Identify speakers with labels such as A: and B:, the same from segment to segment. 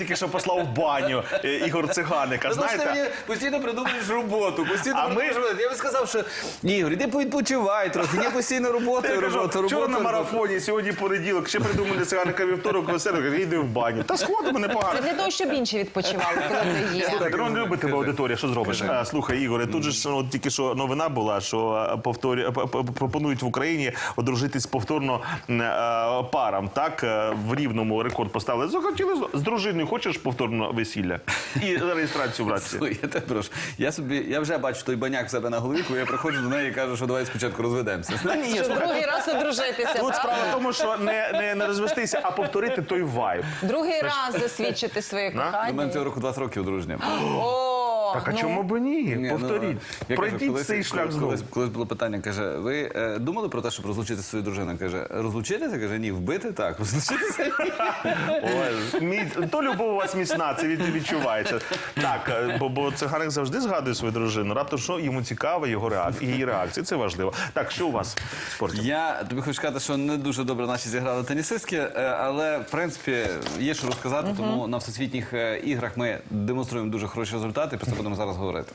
A: Тільки що послав в баню е, Ігор Циганика.
B: Тому що ти
A: Знаєте?
B: мені постійно придумуєш роботу, постійно
A: А ми-
B: придумуєш роботу. Я б сказав, що Ігор, іди відпочивай трохи, не постійно роботу,
A: Я
B: роботу,
A: кажу,
B: роботу.
A: вчора на марафоні, сьогодні понеділок, ще придумали циганика вівторок, веселок, йди в баню. Та сходимо
C: Це
A: непогано.
C: для того, щоб інші відпочивали, коли ти є.
A: Слухай, ну любить тебе аудиторія, що зробиш? А, слухай, Ігоре, тут же ж ну, тільки що новина була, що е, повторю, п- п- пропонують в Україні одружитись повторно м, е, парам. Так, Е, в рівному рекорд поставили. Захотіли з- з дружиною, хочеш повторно весілля? І реєстрацію в раці.
B: Слухай, Я тебе прошу. Я собі, я вже бачу той баняк в себе на голові, коли я приходжу до неї і кажу, що давай спочатку розведемося. Знаєш?
C: Щоб другий раз одружитися,
A: Тут справа в тому, що не, не, не розвестися, а повторити той вайб.
C: Другий раз засвідчити своє
B: У мене
C: кохання.
B: цього року 20 років одруження.
C: О,
A: Так а
C: ну,
A: чому б ні?
B: Ні, ну,
A: Повторіть.
B: кажу,
A: Пройдіть
B: колись-
A: цей шлях
B: колись,
A: знову.
B: колись, колись було питання, каже, ви е, думали про те, щоб розлучитися зі своєю дружиною? Каже, розлучитися? Каже, ні, вбити так, розлучитися ні.
A: Ой, то любов у вас міцна, це від, відчувається. Так, е, бо, бо циганик завжди згадує свою дружину. Раптом що йому цікава його реакція, її реакція. Це важливо. Так, що у вас в?
B: Я тобі хочу сказати, що не дуже добре наші зіграли тенісистки, е, але в принципі є що розказати, тому на всесвітніх е, іграх ми демонструємо дуже хороші результати. Будемо зараз говорити.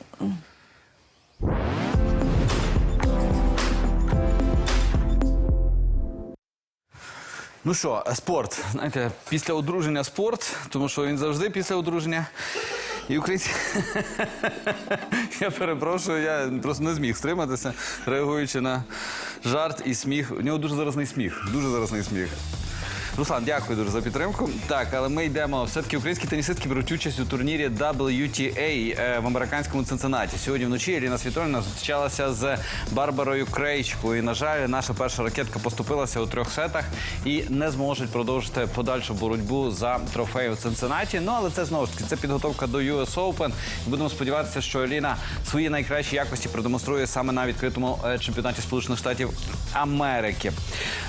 B: Ну що, спорт. Знаєте, після одруження спорт, тому що він завжди після одруження. І українці. я перепрошую, я просто не зміг стриматися, реагуючи на жарт і сміх. У нього дуже заразний сміх. Дуже заразний сміх. Руслан, дякую дуже за підтримку. Так, але ми йдемо. Все-таки українські тенісистки беруть участь у турнірі WTA е, в американському Цинциннаті. Сьогодні вночі Еліна Світоліна зустрічалася з Барбарою Крейчко. І, на жаль, наша перша ракетка поступилася у трьох сетах і не зможуть продовжити подальшу боротьбу за трофей у Цинциннаті. Ну але це знову ж таки це підготовка до US Open. Будемо сподіватися, що Еліна свої найкращі якості продемонструє саме на відкритому е, чемпіонаті Сполучених Штатів Америки.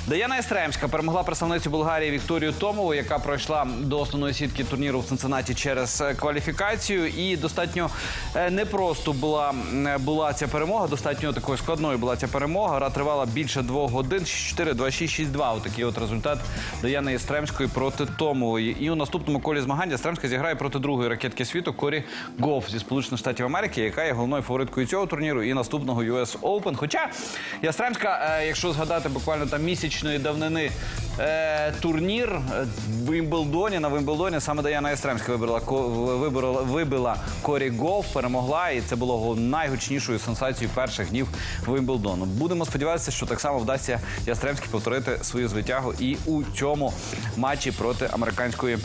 B: Даяна Естремська перемогла представницю Болгарії Вікторію Томову, яка пройшла до основної сітки турніру в Цинциннаті через е, кваліфікацію. І достатньо е, непросто була, е, була ця перемога. Достатньо такою складною була ця перемога. Гра тривала більше двох годин. 6-4, 2-6, 6-2. Отакий от результат Даяни Естремської проти Томової. І у наступному колі змагань Естремська зіграє проти другої ракетки світу Корі Гоф зі Сполучених Штатів Америки, яка є головною фавориткою цього турніру і наступного US Open. Хоча Ястремська, якщо згадати буквально там місячної давнини е, турнір в Вимблдоні на Вимблдоні саме Даяна Ястремська вибрала вибрала, вибила Корі Гоф, перемогла, і це було найгучнішою сенсацією перших днів Вимблдону. Будемо сподіватися, що так само вдасться Ястремській повторити свою звитягу і у цьому матчі проти американської.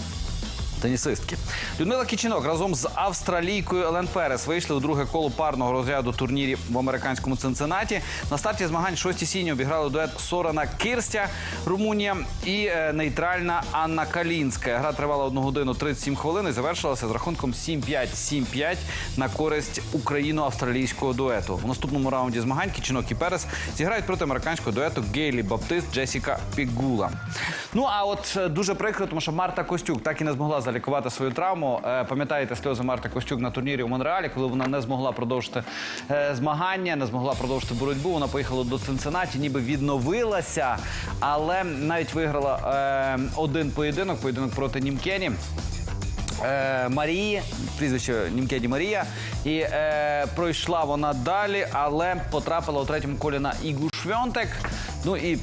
B: Тенісистки Людмила Кічінок разом з австралійкою Елен Перес вийшли у друге коло парного розряду турнірів в американському Цинциннаті. На старті змагань шості сіні обіграли дует Сорана Кирстя, Румунія і е, нейтральна Анна Калінська. Гра тривала 1 годину 37 хвилин і завершилася з рахунком 7-5, 7-5 на користь україно-австралійського дуету. У наступному раунді змагань Кічінок і Перес зіграють проти американського дуету Гейлі Баптист Джесіка Пігула. Ну а от е, дуже прикро, тому що Марта Костюк так і не змогла залікувати свою травму. Е, Пам'ятаєте сльози Марти Костюк на турнірі у Монреалі, коли вона не змогла продовжити е, змагання, не змогла продовжити боротьбу. Вона поїхала до Цинциннаті, ніби відновилася, але навіть виграла один поєдинок, поєдинок проти Німкені. Марії, прізвище Німкеді Марія, і е, пройшла вона далі, але потрапила у третьому колі на Ігу Швьонтек. Ну і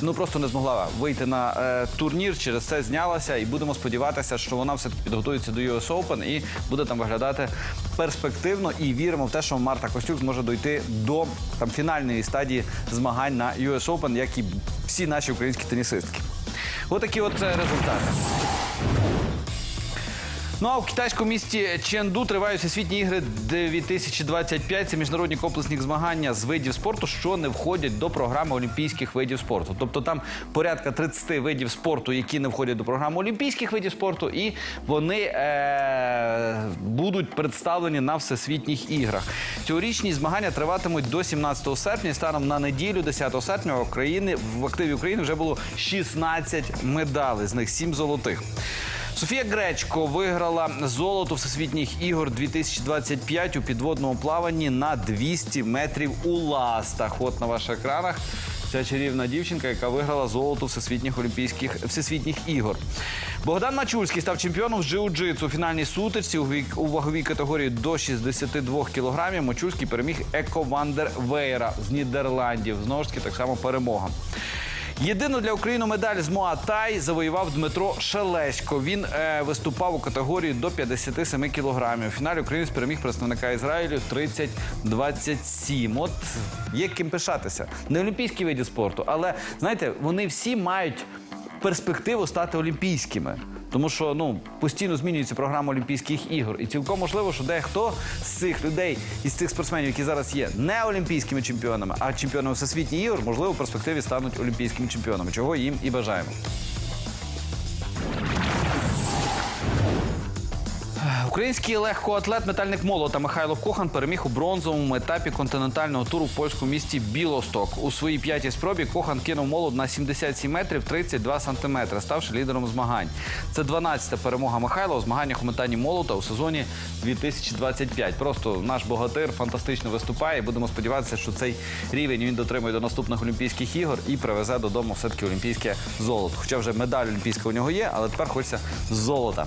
B: ну просто не змогла вийти на е, турнір, через це знялася. І будемо сподіватися, що вона все таки підготується до US Open і буде там виглядати перспективно. І віримо в те, що Марта Костюк зможе дойти до там фінальної стадії змагань на US Open, як і всі наші українські тенісистки. Отакі от от результати. Ну а в китайському місті Ченду тривають всесвітні ігри 2025. Це міжнародні комплексні змагання з видів спорту, що не входять до програми олімпійських видів спорту. Тобто там порядка 30 видів спорту, які не входять до програми олімпійських видів спорту, і вони е- будуть представлені на всесвітніх іграх. Цьогорічні змагання триватимуть до 17 серпня. Станом на неділю, 10 серпня, України в активі України вже було 16 медалей, з них 7 золотих. Софія Гречко виграла золото всесвітніх ігор 2025 у підводному плаванні на 200 метрів у ластах. От на ваших екранах. Ця чарівна дівчинка, яка виграла золото всесвітніх олімпійських всесвітніх ігор. Богдан Мачульський став чемпіоном з джиу-джитсу у фінальній сутичці у, ваговій категорії до 62 кілограмів. Мачульський переміг Еко Вандер Вейра з Нідерландів. Знову ж таки, так само перемога. Єдину для України медаль з Муатай завоював Дмитро Шелесько. Він е, виступав у категорії до 57 кілограмів. У фіналі українець переміг представника Ізраїлю 30-27. От є ким пишатися. Не олімпійські види спорту, але знаєте, вони всі мають перспективу стати олімпійськими. Тому що ну постійно змінюється програма Олімпійських ігор, і цілком можливо, що дехто з цих людей із цих спортсменів, які зараз є не олімпійськими чемпіонами, а чемпіонами всесвітніх ігор, можливо, в перспективі стануть олімпійськими чемпіонами, чого їм і бажаємо. Український легкоатлет метальник молота Михайло Кохан переміг у бронзовому етапі континентального туру в польському місті Білосток. У своїй п'ятій спробі Кохан кинув молот на 77 метрів 32 сантиметри, ставши лідером змагань. Це 12-та перемога Михайла у змаганнях у метанні молота у сезоні 2025. Просто наш богатир фантастично виступає. Будемо сподіватися, що цей рівень він дотримує до наступних Олімпійських ігор і привезе додому все-таки олімпійське золото. Хоча вже медаль олімпійська у нього є, але тепер хочеться золота.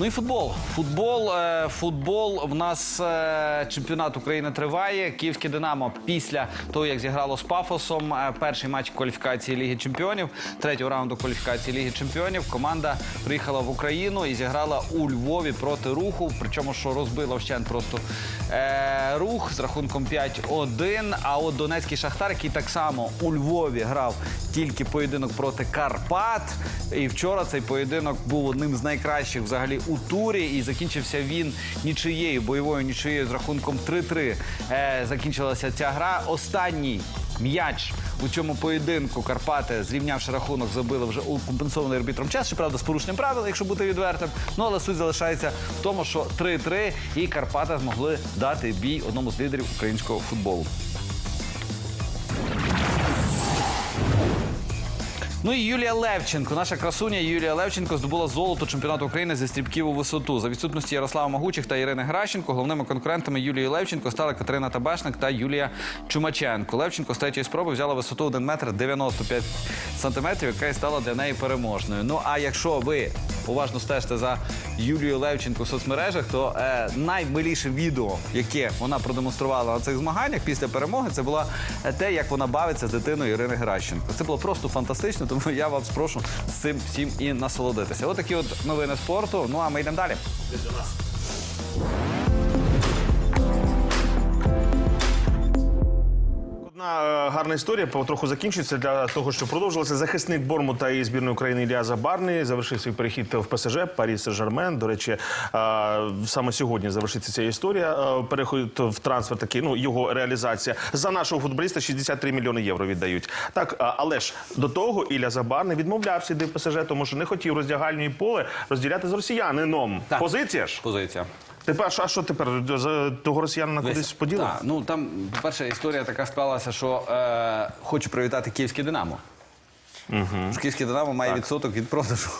B: Ну і футбол. Футбол, е, футбол. В нас е, чемпіонат України триває. Київське Динамо після того, як зіграло з Пафосом, е, перший матч кваліфікації Ліги Чемпіонів, третього раунду кваліфікації Ліги Чемпіонів. Команда приїхала в Україну і зіграла у Львові проти руху. Причому що розбила вщент просто е, рух з рахунком 5-1. А от Донецький Шахтар, який так само у Львові грав тільки поєдинок проти Карпат. І вчора цей поєдинок був одним з найкращих взагалі у турі. І закінчився він нічиєю, бойовою нічиєю з рахунком 3-3. Е, закінчилася ця гра. Останній м'яч у цьому поєдинку Карпати, зрівнявши рахунок, забили вже у компенсований арбітром час. Щоправда, з порушенням правил, якщо бути відвертим. Ну але суть залишається в тому, що 3-3 і Карпати змогли дати бій одному з лідерів українського футболу. Ну і Юлія Левченко, наша красуня Юлія Левченко здобула золото чемпіонату України зі стрибків у висоту. За відсутності Ярослава Магучих та Ірини Гращенко головними конкурентами Юлії Левченко стали Катерина Табашник та Юлія Чумаченко. Левченко з третьої спроби взяла висоту 1 метр 95 сантиметрів, яка і стала для неї переможною. Ну а якщо ви уважно стежите за Юлією Левченко в соцмережах, то е, наймиліше відео, яке вона продемонструвала на цих змаганнях після перемоги, це було е, те, як вона бавиться з дитиною Ірини Геращенко. Це було просто фантастично, тому я вас прошу з цим всім і насолодитися. Отакі от новини спорту. Ну а ми йдемо далі.
A: Одна е, гарна історія потроху закінчується для того, що продовжилося. Захисник Бормута і збірної України Ілля Забарний завершив свій перехід в ПСЖ Парі Сен-Жермен. До речі, е, саме сьогодні завершиться ця історія. Е, Переход в трансфер такий, ну його реалізація за нашого футболіста 63 мільйони євро віддають. Так, але ж до того Ілля Забарний відмовлявся йти в ПСЖ, тому що не хотів роздягальні поле розділяти з росіянином.
B: Так.
A: Позиція ж.
B: Позиція.
A: Тепер а що тепер того росіянина кудись поділи?
B: Так, ну там, по-перше, історія така склалася, що е, хочу привітати київське Динамо. Угу. Київське Динамо має відсоток від продажу.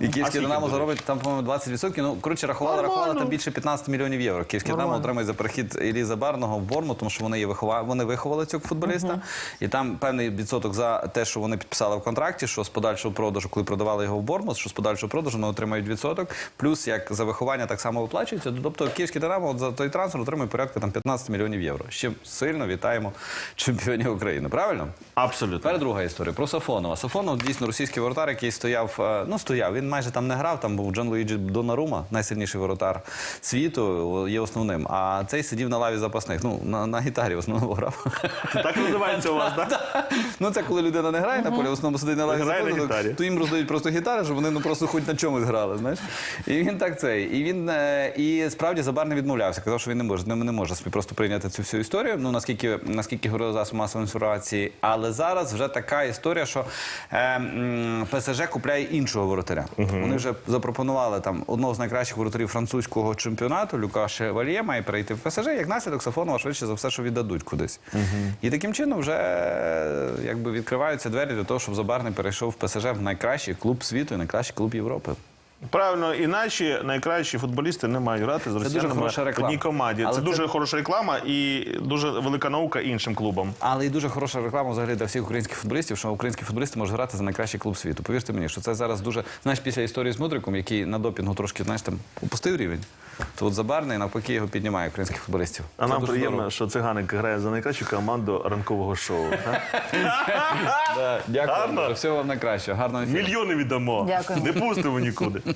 B: І
A: А
B: Київське Динамо заробить там, по-моєму, 20%. Ну, коротше, рахували,
A: Нормально.
B: рахували там більше 15 мільйонів євро. Київське Динамо отримує за перехід Іллі Забарного в Борму, тому що вони, є вихова... вони виховали цього футболіста. І там певний відсоток за те, що вони підписали в контракті, що з подальшого продажу, коли продавали його в Бормут, що з подальшого продажу вони отримають відсоток. Плюс як за виховання так само виплачується. Тобто Київське Динамо от за той трансфер отримує порядка там 15 мільйонів євро. Чим сильно вітаємо чемпіонів України. Правильно?
A: Абсолютно.
B: Тепер друга історія про Сафонова. Сафонов дійсно російський воротар, який стояв. е, Ну стояв. Він майже там не грав. Там був Джон Луїджі Донарума, найсильніший воротар світу, є основним. А цей сидів на лаві запасних. Ну на, на гітарі в основному грав.
A: Так називається у вас, так?
B: Ну це коли людина не грає на полі, в основному сидить на лаві запасних, то їм роздають просто гітари, щоб вони ну просто хоч на чомусь грали. Знаєш, і він так цей. І він е, і справді Забар не відмовлявся. Казав, що він не може, не, може собі просто прийняти цю всю історію. Ну наскільки наскільки говорили засоби масової інформації. Але зараз вже така історія, що ПСЖ купляє іншого воротаря. Вони вже запропонували там одного з найкращих воротарів французького чемпіонату, Люка Шевальє, має перейти в ПСЖ. Як наслідок Сафонова швидше за все, що віддадуть кудись. І таким чином вже е, якби відкриваються двері для того, щоб Забарний перейшов в ПСЖ в найкращий клуб світу і найкращий клуб Європи.
A: Правильно, іначе найкращі футболісти не мають грати з росіянами в одній команді.
B: Але
A: це
B: це-
A: дуже хороша реклама і дуже велика наука іншим клубам.
B: Але і дуже хороша реклама взагалі для всіх українських футболістів, що українські футболісти можуть грати за найкращий клуб світу. Повірте мені, що це зараз дуже знаєш, після історії з Мудриком, який на допінгу трошки знаєш там опустив рівень. То от Забарний навпаки його піднімає українських футболістів.
A: А
B: Це
A: нам
B: дуже
A: приємно,
B: здорово.
A: що циганик грає за найкращу команду ранкового шоу.
B: Да, Дякую.
A: Гарно.
B: Всього вам найкращого. Гарного ефіру.
A: Мільйони віддамо. Не пустимо нікуди.